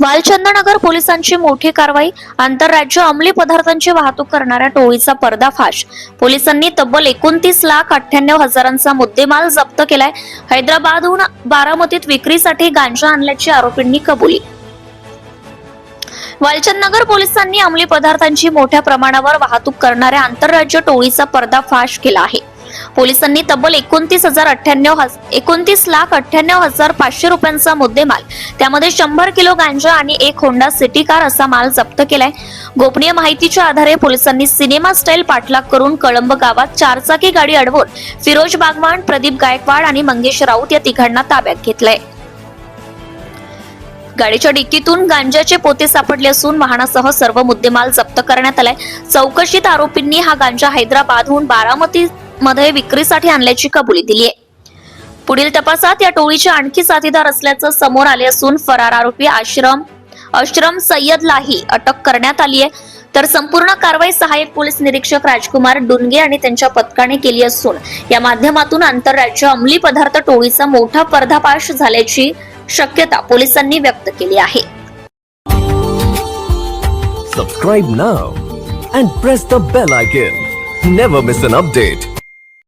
वालचंदनगर पोलिसांची मोठी कारवाई आंतरराज्य अंमली पदार्थांची वाहतूक करणाऱ्या टोळीचा पर्दाफाश. पोलिसांनी तब्बल एकोणतीस लाख अठ्ठ्याण्णव हजारांचा मुद्देमाल जप्त केलाय. हैदराबादहून बारामतीत विक्रीसाठी गांजा आणल्याची आरोपींनी कबुली. वालचंदनगर पोलिसांनी अंमली पदार्थांची मोठ्या प्रमाणावर वाहतूक करणाऱ्या आंतरराज्य टोळीचा पर्दाफाश केला आहे. पोलिसांनी तब्बल एकोणतीस हजार अठ्ठ्याण्णव एकोणतीस लाख अठ्ठ्याण्णव हजार पाचशे रुपयांचा मुद्देमाल. त्यामध्ये शंभर किलो गांजा आणि एक होंडा सिटी कार असा माल जप्त केलाय. गोपनीय माहितीच्या आधारे पोलिसांनी सिनेमा स्टाईल पाठलाग करून कळंब गावात चारचाकी गाडी अडवून फिरोज बागवान प्रदीप गायकवाड आणि मंगेश राऊत या तिघांना ताब्यात घेतलंय. गाडीच्या डिक्कीतून गांजाचे पोते सापडले असून वाहनासह सर्व मुद्देमाल जप्त करण्यात आलाय. चौकशीत आरोपींनी हा गांजा हैदराबादहून बारामती मध्ये विक्रीसाठी आणल्याची कबुली दिली आहे पुढील तपासात या टोळीचे आणखी साथीदार असल्याचं समोर आले असून फरार आरोपी आश्रम अश्रम सय्यदलाही अटक करण्यात आली आहे तर संपूर्ण कारवाई सहाय्यक पोलीस निरीक्षक राजकुमार डुनगे आणि त्यांच्या पथकाने केली असून या माध्यमातून आंतरराज्य अंमली पदार्थ टोळीचा मोठा पर्दाफाश झाल्याची शक्यता पोलिसांनी व्यक्त केली आहे. Subscribe now and press the bell icon never miss an update